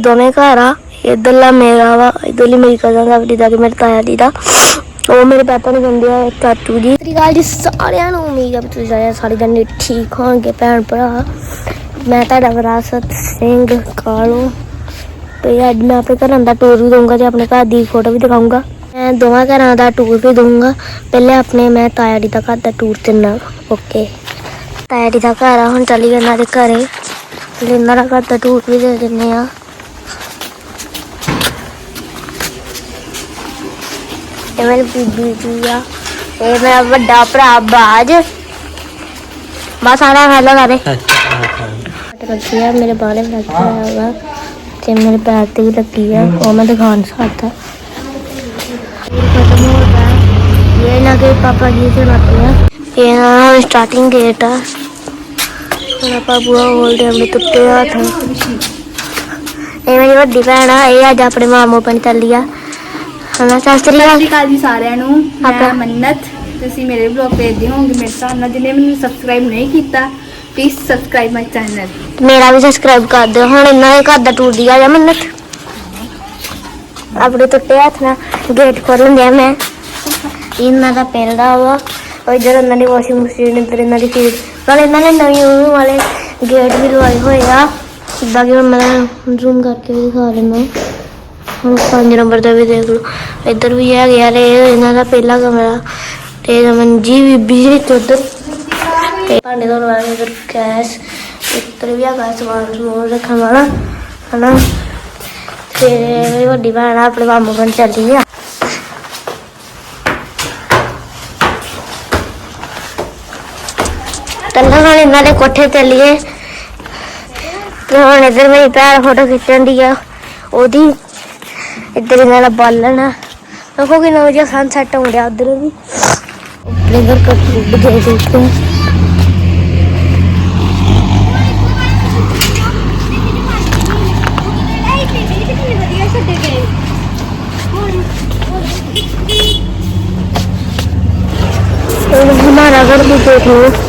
ਦੋਵੇਂ ਘਰ ਆ, ਇਧਰਲਾ ਮੇਰਾ ਵਾ, ਇਧਰਲੀ ਮੇਰੀ ਕਜ਼ਨ ਦਾ ਦੀ ਦਾ ਮੇਰੇ ਤਾਇਆ ਦੀ ਦਾ। ਉਹ ਮੇਰੇ ਪਾਪਾ ਨੂੰ ਕਹਿੰਦੇ ਆ, ਚਾਚੂ ਜੀ। ਸਤਿ ਸ਼੍ਰੀ ਅਕਾਲ ਜੀ ਸਾਰਿਆਂ ਨੂੰ, ਉਮੀਦ ਆ ਵੀ ਤੁਸੀਂ ਸਾਰੇ ਸਾਰੇ ਜਣੇ ਠੀਕ ਹੋਣਗੇ, ਭੈਣ ਭਰਾ। ਮੈਂ ਤੁਹਾਡਾ ਵਿਰਾਸਤ ਸਿੰਘ ਕਾਲੂ। ਤੇ ਅੱਜ ਮੈਂ ਆਪਣੇ ਘਰਾਂ ਦਾ ਟੂਰ ਵੀ ਦਊਂਗਾ ਤੇ ਆਪਣੇ ਘਰ ਦੀ ਫੋਟੋ ਵੀ ਦਿਖਾਊਂਗਾ। ਮੈਂ ਦੋਵਾਂ ਘਰਾਂ ਦਾ ਟੂਰ ਵੀ ਦਊਂਗਾ। ਪਹਿਲੇ ਆਪਣੇ ਮੈਂ ਤਾਇਆ ਜੀ ਦਾ ਘਰ ਦਾ ਟੂਰ ਦਿੰਨਾ ਓਕੇ ਤਾਇਆ ਜੀ ਦਾ ਘਰ ਆ, ਹੁਣ ਚੱਲੀ ਇਹਨਾਂ ਦੇ ਘਰੇ। ਤੇ ਦਾ ਘਰ ਦਾ ਟੂਰ ਵੀ ਦੇ ਦਿੰਨੇ ਆ। ਇਹ ਮੇਰੀ ਬੀਬੀ ਜੀ ਆ? ਇਹ ਮੇਰਾ ਵੱਡਾ ਭਰਾ ਬਾਜ। ਬਸ ਆਣਾ ਹੈਲੋ ਕਰੇ ਲੱਗੀ ਆ ਮੇਰੇ ਬਾਲੇ ਲੱਗਿਆ ਹੋਇਆ ਤੇ ਮੇਰੇ ਪੈਰ ਤੇ ਹੀ ਲੱਗੀ ਆ ਉਹ ਮੈਂ ਦਿਖਾ ਨਹੀਂ ਇਹ ਨਾ ਪਾਪਾ ਜੀ ਤੇ ਮਾਪੇ ਇਹ ਨਾ ਸਟਾਰਟਿੰਗ ਗੇਟ ਆ। ਹੁਣ ਆਪਾਂ ਬੁਆ ਹੋਲਦੇ ਅੰਮ੍ਰਿਤ ਤੁੱਤੇ ਹੱਥ। ਇਹ ਮੇਰੀ ਵੱਡੀ ਭੈਣ ਆ ਇਹ ਅੱਜ ਆਪਣੇ ਮਾਮੂ ਪਨ ਚੱਲੀ ਆ। ਹਨਾ ਸਤਿ ਸ੍ਰੀ ਸਤਿ ਅਕਾਲ ਸ਼੍ਰੀ ਅਕਾਲ ਜੀ ਸਾਰਿਆਂ ਨੂੰ। ਮੈਂ ਮੰਨਤ ਤੁਸੀਂ ਮੇਰੇ ਵਲੌਗ ਦੇਖਦੇ ਹੋਵੋਗੇ ਮੇਰੇ ਹਿਸਾਬ ਨਾਲ ਜਿਹਨੇ ਮੈਨੂੰ ਸਬਸਕ੍ਰਾਈਬ ਨਹੀਂ ਕੀਤਾ ਪਲੀਜ਼ ਸਬਸਕ੍ਰਾਈਬ ਮਾਈ ਚੈਨਲ ਮੇਰਾ ਵੀ ਸਬਸਕ੍ਰਾਈਬ ਕਰ ਦਿਓ। ਹੁਣ ਇਹਨਾਂ ਦੇ ਘਰ ਦਾ ਟੂਰ ਦੀ ਆ ਜਾ ਮੰਨਤ। ਆਪਣੇ ਟੁੱਟੇ ਹੱਥ ਨਾਲ ਗੇਟ ਖੋਲਣ ਦਿਆ ਮੈਂ। ਇਹਨਾਂ ਦਾ ਪਹਿਲਾ ਵਾ। ਉਹ ਇਧਰ ਇਹਨਾਂ ਦੀ ਵਾਸ਼ਿੰਗ ਮਸ਼ੀਨ ਇੱਧਰ ਇਹਨਾਂ ਦੀ ਫੀਡ ਨਾਲ ਇਹਨਾਂ ਨੇ ਨਵੀਂ ਉਹ ਵਾਲੇ ਗੇਟ ਵੀ ਲਵਾਏ ਹੋਏ ਆ। ਜਿੱਦਾਂ ਕਿ ਹੁਣ ਮੈਂ ਜ਼ੂਮ ਕਰਕੇ ਵੀ ਦਿਖਾ ਦਿੰਦਾ ਪੰਜ ਨੰਬਰ ਦਾ ਵੀ ਦੇਖ ਲਓ। ਇੱਧਰ ਵੀ ਹੈਗੇ ਆ ਰੇ ਇਹਨਾਂ ਦਾ ਪਹਿਲਾ ਕਮਰਾ। ਤੇ ਰਮਨ ਜੀ ਬੀਬੀ ਜੀ ਤੇ ਉੱਧਰ ਤੇ ਭਾਂਡੇ ਧੋਣ ਵਾਲੇ ਇਧਰ ਗੈਸ। ਇੱਧਰ ਵੀ ਹੈਗਾ ਸਮਾਨ, ਸਮੂਨ ਰੱਖਣ ਵਾਲਾ, ਹਨਾ? ਤੇ ਮੇਰੀ ਵੱਡੀ ਭੈਣ ਆਪਣੇ ਮਾਮੂ ਕੋਲ ਚੱਲੀ ਆ। ਤੰਨਾ ਨਾਲ ਇਹਨਾਂ ਦੇ ਕੋਠੇ ਚੱਲੀਏ। ਤੇ ਹੁਣ ਇੱਧਰ ਮੇਰੀ ਭੈਣ ਫੋਟੋ ਖਿੱਚਣ ਦੀ ਆ। ਉਹਦੀ ਇੱਧਰ ਇਹਨਾਂ ਦਾ ਬਾਲਣ ਆ ਦੇਖੋ ਕਿ ਨਵਾਂ ਜਿਹਾ ਸਨਸੈਟ ਹੋ ਰਿਹਾ ਉਧਰ ਵੀ ਆਪਣੇ ਘਰ का फूड दे देते हैं और हमारा घर भी देख लो